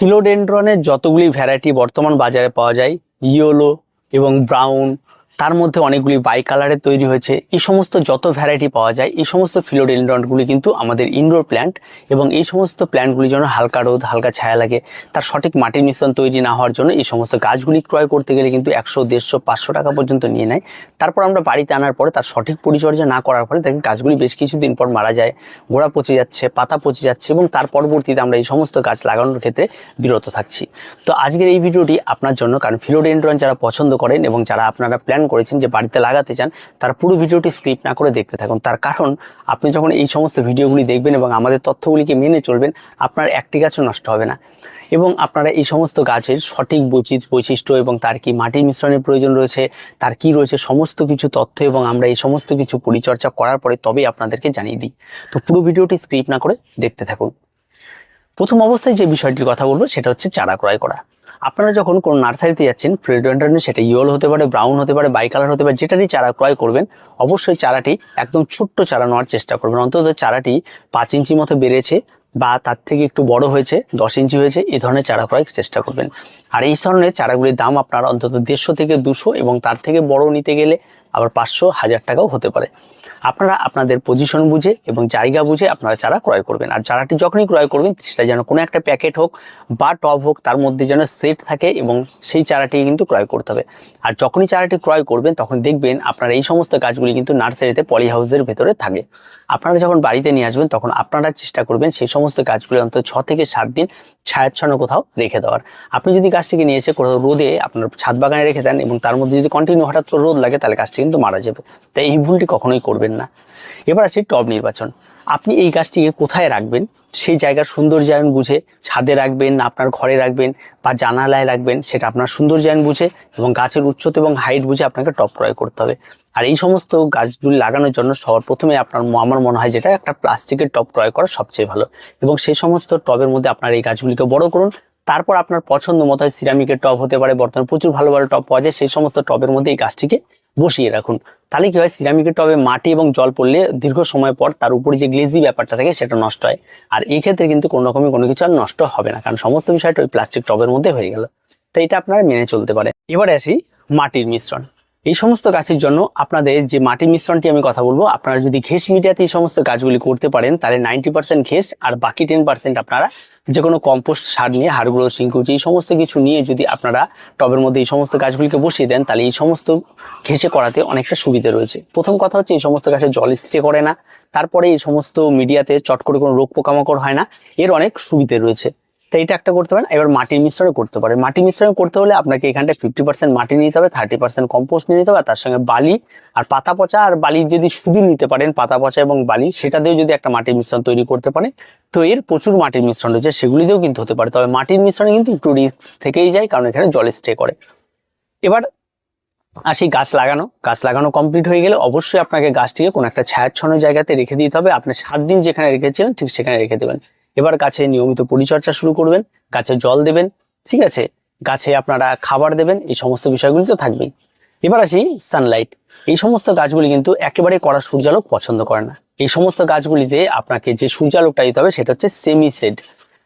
ফিলোডেন্ড্রনের যতগুলি ভ্যারাইটি বর্তমান বাজারে পাওয়া যায় ইয়োলো এবং ব্রাউন তার মধ্যে অনেকগুলি বাই কালারের তৈরি হয়েছে। এই সমস্ত যত ভ্যারাইটি পাওয়া যায়, এই সমস্ত ফিলোডেন্ড্রনগুলি কিন্তু আমাদের ইনডোর প্ল্যান্ট এবং এই সমস্ত প্ল্যান্টগুলি যেন হালকা রোদ, হালকা ছায়া লাগে, তার সঠিক মাটির মিশ্রণ তৈরি না হওয়ার জন্য এই সমস্ত গাছগুলি ক্রয় করতে গেলে কিন্তু একশো, দেড়শো, পাঁচশো টাকা পর্যন্ত নিয়ে নেয়। তারপর আমরা বাড়িতে আনার পরে তার সঠিক পরিচর্যা না করার ফলে দেখেন গাছগুলি বেশ কিছুদিন পর মারা যায়, গোড়া পচে যাচ্ছে, পাতা পচে যাচ্ছে এবং তার পরবর্তীতে আমরা এই সমস্ত গাছ লাগানোর ক্ষেত্রে বিরত থাকছি। তো আজকের এই ভিডিওটি আপনার জন্য, কারণ ফিলোডেন্ড্রন যারা পছন্দ করেন এবং যারা আপনারা প্ল্যান করেছেন যে বাড়িতে লাগাতে চান, তার পুরো ভিডিওটি স্ক্রিপ্ট না করে দেখতে থাকুন। তার কারণ, আপনি যখন এই সমস্ত ভিডিওগুলি দেখবেন এবং আমাদের তথ্যগুলিকে মেনে চলবেন, আপনার একটি গাছও নষ্ট হবে না। এবং আপনারা এই সমস্ত গাছের সঠিক বৈচিত বৈশিষ্ট্য এবং তার কি মাটির মিশ্রণের প্রয়োজন রয়েছে, তার কি রয়েছে সমস্ত কিছু তথ্য এবং আমরা এই সমস্ত কিছু পরিচর্যা করার পরে তবেই আপনাদেরকে জানিয়ে দিই। তো পুরো ভিডিওটি স্ক্রিপ্ট না করে দেখতে থাকুন। প্রথম অবস্থায় যে বিষয়টির কথা বলব, সেটা হচ্ছে চারা ক্রয় করা। আপনারা যখন কোনো নার্সারিতে যাচ্ছেন ফ্রেডেন্টারনে সেটা ইয়েলো হতে পারে ব্রাউন হতে পারে বাই কালার হতে পারে যেটারই চারা ক্রয় করবেন, অবশ্যই চারাটি একদম ছোট্ট চারা নেওয়ার চেষ্টা করবেন। অন্তত চারাটি পাঁচ ইঞ্চি মতো বেড়েছে বা তার থেকে একটু বড় হয়েছে, দশ ইঞ্চি হয়েছে এই ধরনের চারা ক্রয়ের চেষ্টা করবেন। আর এই ধরনের চারাগুলির দাম আপনার অন্তত দেড়শো থেকে দুশো এবং তার থেকে বড় নিতে গেলে আবার পাঁচশো হাজার টাকাও হতে পারে। আপনারা আপনাদের পজিশন বুঝে এবং জায়গা বুঝে আপনারা চারা ক্রয় করবেন। আর চারাটি যখনই ক্রয় করবেন, সেটা যেন কোনো একটা প্যাকেট হোক বা টব হোক, তার মধ্যে যেন সেট থাকে এবং সেই চারাটি কিন্তু ক্রয় করতে হবে। আর যখনই চারাটি ক্রয় করবেন, তখন দেখবেন আপনার এই সমস্ত গাছগুলি কিন্তু নার্সারিতে পলি হাউসের ভেতরে থাকে। আপনারা যখন বাড়িতে নিয়ে আসবেন, তখন আপনারা চেষ্টা করবেন সেই সমস্ত গাছগুলি অন্তত ছ থেকে সাত দিন ছায়াচ্ছন্ন কোথাও রেখে দেওয়ার। আপনি যদি গাছটিকে নিয়ে এসে কোথাও রোদে আপনার ছাদ বাগানে রেখে দেন এবং তার মধ্যে যদি কন্টিনিউ হঠাৎ করে রোদ লাগে, তাহলে গাছটি কিন্তু মারা যাবে। তাই এই ভুলটি কখনোই করবেন না। এবার আসি টব নির্বাচন। আপনি এই গাছটিকে কোথায় রাখবেন? সেই জায়গার সৌন্দর্যায়ন বুঝে ছাদে রাখবেন না আপনার ঘরে রাখবেন বা জানালায় রাখবেন, সেটা আপনার সৌন্দর্যায়ন বুঝে এবং গাছের উচ্চতা এবং হাইট বুঝে আপনাকে টপ ক্রয় করতে হবে। আর এই সমস্ত গাছগুলি লাগানোর জন্য সবার প্রথমে আপনার আমার মনে হয় যেটা একটা প্লাস্টিকের টব ক্রয় করা সবচেয়ে ভালো। এবং সেই সমস্ত টবের মধ্যে আপনার এই গাছগুলিকে বড় করুন। তারপর আপনার পছন্দ মতো সিরামিকের টপ হতে পারে, বর্তমানে প্রচুর ভালো ভালো টপ পাওয়া যায়, সেই সমস্ত টপের মধ্যে এই গাছটিকে বসিয়ে রাখুন। তাহলে কি হয়? সিরামিকের টবে মাটি এবং জল পড়লে দীর্ঘ সময় পর তার উপরে যে গ্লেজি ব্যাপারটা থাকে সেটা নষ্ট হয়। আর এই ক্ষেত্রে কিন্তু কোনো রকমই কোনো কিছু আর নষ্ট হবে না, কারণ সমস্ত বিষয়টা ওই প্লাস্টিক টবের মধ্যে হয়ে গেল। তো এটা আপনারা মেনে চলতে পারে এবারে আসি মাটির মিশ্রণ। এই সমস্ত গাছের জন্য আপনাদের যে মাটির মিশ্রণটি আমি কথা বলব, আপনারা যদি ঘেস মিডিয়াতে এই সমস্ত গাছগুলি করতে পারেন, তাহলে নাইনটি পার্সেন্ট ঘেস আর বাকি টেন পার্সেন্ট আপনারা যে কোনো কম্পোস্ট সার নিয়ে হাড়গুঁড়ো সিঙ্কুচি এই সমস্ত কিছু নিয়ে যদি আপনারা টবের মধ্যে এই সমস্ত গাছগুলিকে বসিয়ে দেন, তাহলে এই সমস্ত ঘেসে করাতে অনেকটা সুবিধা রয়েছে। প্রথম কথা হচ্ছে এই সমস্ত গাছে জল স্টে করে না। তারপরে এই সমস্ত মিডিয়াতে চট করে কোনো রোগ পোকামাকড় হয় না। এর অনেক সুবিধে রয়েছে। তো এটা একটা করতে পারেন। এবার মাটির মিশ্রণ করতে পারেন। মাটির মিশ্রণ করতে হলে আপনাকে এখানটা ফিফটি পার্সেন্ট মাটি নিতে হবে থার্টি পার্সেন্ট কম্পোস্ট নিয়ে নিতে হবে তার সঙ্গে বালি আর পাতা পচা আর বালি যদি শুধু নিতে পারেন, পাতা পচা এবং বালি, সেটা দিয়েও যদি একটা মাটির মিশ্রণ তৈরি করতে পারেন, তো এর প্রচুর মাটির মিশ্রণ রয়েছে, সেগুলি দিয়েও কিন্তু হতে পারে। তবে মাটির মিশ্রণে কিন্তু একটু রিস্ক থেকেই যায়, কারণ এখানে জল স্টে করে। এবার আসি গাছ লাগানো। গাছ লাগানো কমপ্লিট হয়ে গেলে অবশ্যই আপনাকে গাছটিকে কোনো একটা ছায়াচ্ছন্ন জায়গাতে রেখে দিতে হবে। আপনি সাত দিন যেখানে রেখেছিলেন, ঠিক সেখানে রেখে দেবেন। এবার গাছে নিয়মিত পরিচর্যা শুরু করবেন, গাছে জল দেবেন, ঠিক আছে? গাছে আপনারা খাবার দেবেন, এই সমস্ত বিষয়গুলি তো থাকবেই। এবার আসি সানলাইট এই সমস্ত গাছগুলি কিন্তু একেবারে কড়া সূর্যালোক পছন্দ করে না। এই সমস্ত গাছগুলিতে আপনাকে যে সূর্যালোকটা দিতে হবে সেটা হচ্ছে সেমি সেড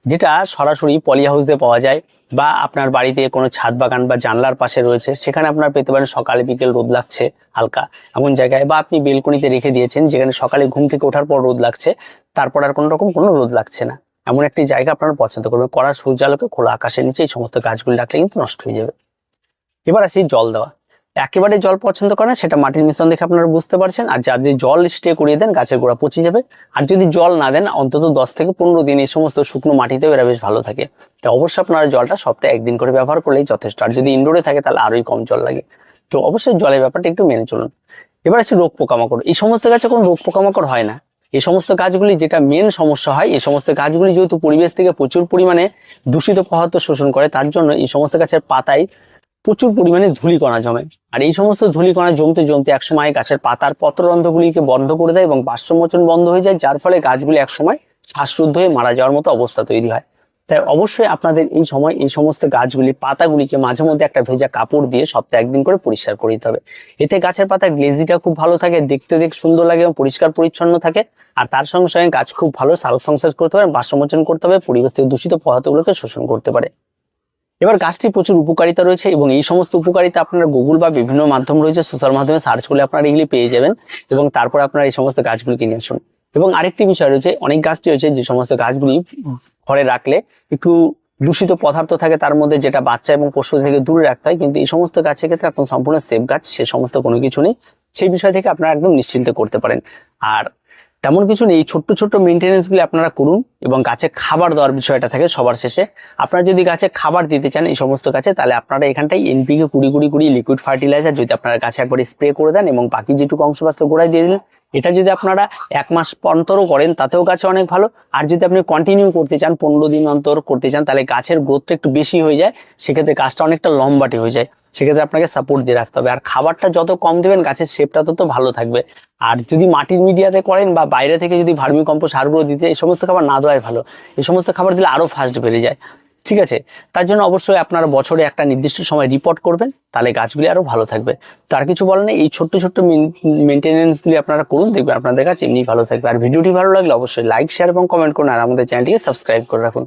যেটা সরাসরি পলি হাউস পাওয়া যায়। বা আপনার বাড়িতে কোনো ছাদ বাগান বা জানলার পাশে রয়েছে, সেখানে আপনার পেতে পারেন সকালে বিকেল রোদ লাগছে হালকা। এমন জায়গায় বা আপনি বেলকনিতে রেখে দিয়েছেন, যেখানে সকালে ঘুম থেকে ওঠার পর রোদ লাগছে, তারপর আর কোনো রকম কোনো রোদ লাগছে না। এমন একটি জায়গা আপনার পছন্দ করবেন। কড়া সূর্যালোকে খোলা আকাশের নিচে এই সমস্ত গাছগুলি রাখলে কিন্তু নষ্ট হয়ে যাবে। এবার আসি জল দেওয়া। একেবারে জল পছন্দ করে না, সেটা মাটির মিশ্রণ দেখে আপনারা বুঝতে পারছেন। আর যদি জল স্টে করিয়ে দেন, গাছের গোড়া পচে যাবে। আর যদি জল না দেন, অন্তত দশ থেকে পনেরো দিন এই সমস্ত শুকনো মাটিতেও এরা বেশ ভালো থাকে। তো অবশ্যই আপনারা জলটা সপ্তাহে একদিন করে ব্যবহার করলেই যথেষ্ট। আর যদি ইনডোরে থাকে, তাহলে আরোই কম জল লাগে। তো অবশ্যই জলের ব্যাপারটা একটু মেনে চলুন। এবার আছে রোগ পোকামাকড়। এই সমস্ত গাছে কোনো রোগ পোকামাকড় হয় না। এই সমস্ত গাছগুলি যেটা মেন সমস্যা হয়, এই সমস্ত গাছগুলি যেহেতু পরিবেশ থেকে প্রচুর পরিমাণে দূষিত পদার্থ শোষণ করে, তার জন্য এই সমস্ত গাছের পাতায় প্রচুর পরিমাণে ধূলিকণা জমে। আর এই সমস্ত ধূলিকণা জমতে জমতে একসময় গাছের পাতার পত্ররন্ধ্রগুলিকে বন্ধ করে দেয় এবং বাষ্পমোচন বন্ধ হয়ে যায়, যার ফলে গাছগুলি একসময় শ্বাসরুদ্ধ হয়ে মারা যাওয়ার মতো অবস্থা তৈরি হয়। তাই অবশ্যই আপনাদের এই সময় এই সমস্ত গাছগুলি পাতাগুলিকে মাঝে মধ্যে একটা ভেজা কাপড় দিয়ে সপ্তাহে একদিন করে পরিষ্কার করে দিতে হবে। এতে গাছের পাতা গ্লেজিটা খুব ভালো থাকে, দেখতে দেখ সুন্দর লাগে এবং পরিষ্কার পরিচ্ছন্ন থাকে। আর তার সঙ্গে সঙ্গে গাছ খুব ভালো সালোক সংশ্লেষ করতে পারে বাষ্পমোচন করতে হবে, পরিবেশ থেকে দূষিত পদার্থগুলোকে শোষণ করতে পারে। এবার গাছটির প্রচুর উপকারিতা রয়েছে এবং এই সমস্ত উপকারিতা আপনারা গুগল বা বিভিন্ন মাধ্যম রয়েছে সোশ্যাল মাধ্যমে সার্চ করলে আপনারা এগুলি পেয়ে যাবেন এবং তারপর আপনারা এই সমস্ত গাছগুলিকে নিয়ে আসুন। এবং আরেকটি বিষয় রয়েছে, অনেক গাছটি রয়েছে যে সমস্ত গাছগুলি ঘরে রাখলে একটু দূষিত পদার্থ থাকে, তার মধ্যে যেটা বাচ্চা এবং পশু থেকে দূরে রাখতে হয়, কিন্তু এই সমস্ত গাছের ক্ষেত্রে একদম সম্পূর্ণ সেফ গাছ, সে সমস্ত কোনো কিছু নেই। সেই বিষয় থেকে আপনারা একদম নিশ্চিন্তে করতে পারেন। আর তেমন কিছু নেই ছোট্ট ছোট্ট মেনটেনেন্সগুলি আপনারা করুন এবং গাছে খাবার দেওয়ার বিষয়টা থাকে সবার শেষে। আপনারা যদি গাছে খাবার দিতে চান এই সমস্ত গাছে, তাহলে আপনারা এখানটায় এনপিকে কুড়ি কুড়ি কুড়ি লিকুইড ফার্টিলাইজার যদি আপনারা গাছে একবার স্প্রে করে দেন এবং বাকি যেটুকু অংশ বাস্তব গোড়ায় দিয়ে দিলেন এটা যদি আপনারা এক মাস অন্তরও করেন, তাতেও গাছে অনেক ভালো। আর যদি আপনি কন্টিনিউ করতে চান, পনেরো দিন অন্তর করতে চান, তাহলে গাছের গ্রোথটা একটু বেশি হয়ে যায়। সেক্ষেত্রে গাছটা অনেকটা লম্বাটে হয়ে যায়। সেক্ষেত্রে আপনাকে সাপোর্ট দিয়ে রাখতে হবে। আর খাবারটা যত কম দেবেন, গাছের শেপটা তত ভালো থাকবে। আর যদি মাটির মিডিয়াতে করেন বা বাইরে থেকে যদি ভার্মি কম্পোস্ট সারগুলো দিতে এই সমস্ত খাবার না দেওয়াই ভালো। এই সমস্ত খাবার দিলে আরও ফাস্ট বেড়ে যায়। ঠিক আছে? তার জন্য অবশ্যই আপনারা বছরে একটা নির্দিষ্ট সময় রিপোর্ট করবেন, তাহলে গাছগুলি আরও ভালো থাকবে। তার কিছু বলে না এই ছোট্ট ছোট্ট মেনটেনেন্সগুলি আপনারা করুন, দেখবেন আপনাদের কাছে এমনি ভালো থাকবে। আর ভিডিওটি ভালো লাগলে অবশ্যই লাইক শেয়ার এবং কমেন্ট করুন, আর আমাদের চ্যানেলটিকে সাবস্ক্রাইব করে রাখুন।